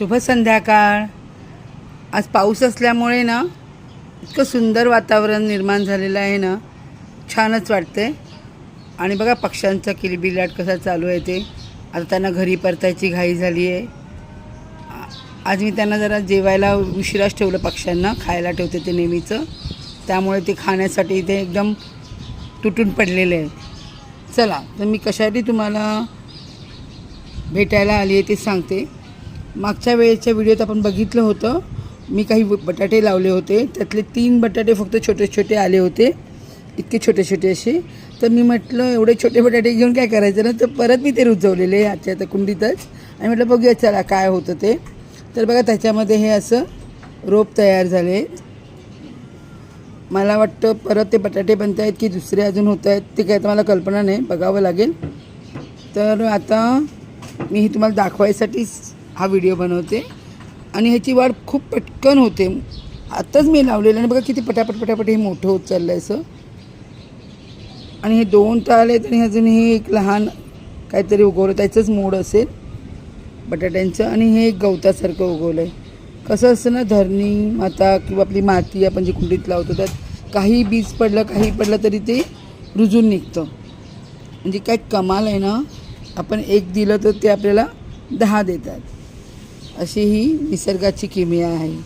शुभ संध्याकाळ. आज पाऊस असल्यामुळे ना इतकं सुंदर वातावरण निर्माण झालेलं आहे ना छानच वाटते आणि बघा पक्ष्यांचा किलबिलाट कसा चालू आहे ते. आता त्यांना घरी परतायची घाई झाली आहे. आज मी त्यांना जरा जेवायला उशिराच ठेवलं पक्ष्यांना. खायला ठेवते ते नेहमीचं. त्यामुळे ते खाण्यासाठी इथे एकदम तुटून पडलेले आहेत. चला तर मी कशासाठी तुम्हाला भेटायला आली आहे ते सांगते. मागच्या वेळेच्या व्हिडिओत आपण बघितलं होतं. मी काही बटाटे लावले होते. त्यातले तीन बटाटे फक्त छोटे छोटे आले होते. इतके छोटे छोटे असे. तर मी म्हटलं एवढे छोटे बटाटे घेऊन काय करायचं ना? तर परत मी ते रुजवलेले आजच्या आता कुंडीतच. आणि म्हटलं बघूया चला काय होतं ते. तर बघा त्याच्यामध्ये हे असं रोप तयार झाले. मला वाटतं परत ते बटाटे बनत आहेत की दुसरे अजून होत आहेत ते काय तर मला कल्पना नाही. बघावं लागेल. तर आता मी हे तुम्हाला दाखवायसाठीच हा व्हिडिओ बनवते. आणि ह्याची वाढ खूप पटकन होते. आत्ताच मी लावलेलं आणि बघा किती पटापट पटापट हे मोठं होत चाललं आहे असं. आणि हे दोन तर आले आणि अजून हे एक लहान काहीतरी उगवलं. त्याचंच मोड असेल बटाट्यांचं. आणि हे एक गवतासारखं उगवलं आहे कसं असतं ना धरणी माता किंवा आपली माती आपण जी कुंडीत लावतो त्यात काही बीज पडलं काही पडलं तरी ते रुजून निघतं. म्हणजे काय कमाल आहे ना आपण एक दिलं तर ते आपल्याला दहा देतात. अशी ही निसर्गाची किमया आहे.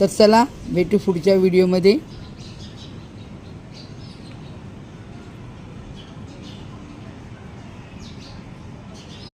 तर चला भेटू पुढच्या व्हिडिओमध्ये.